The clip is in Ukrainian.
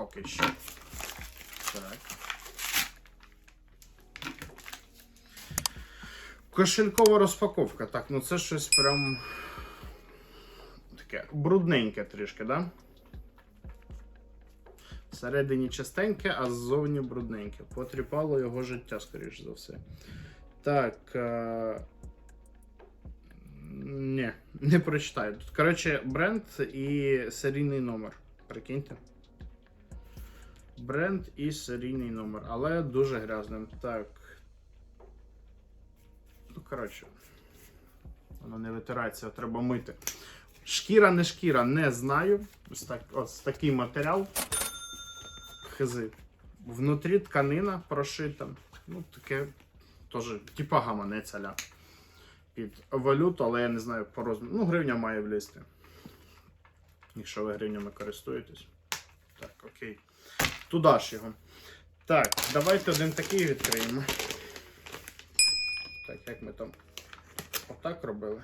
поки що. Так. Кошелькова розпаковка. Так, ну це щось прям таке брудненьке трішки, да? Всередині чистеньке, а ззовні брудненьке. Потріпало його життя, скоріш за все. Так. Е... Ні, не прочитаю. Тут, коротше, бренд і серійний номер. Прикиньте. Бренд і серійний номер, але дуже грязним. Так. Ну, коротше. Воно не витирається, треба мити. Шкіра, не шкіра, не знаю. Ось, так, ось такий матеріал. Хизи. Внутрі тканина прошита. Ну, таке теж, типа гаманець аля. Під валюту, але я не знаю по розміру. Ну, гривня має влізти. Якщо ви гривнями користуєтесь. Так, окей. Туди ж його. Так, давайте один такий відкриємо. Так, як ми там отак робили.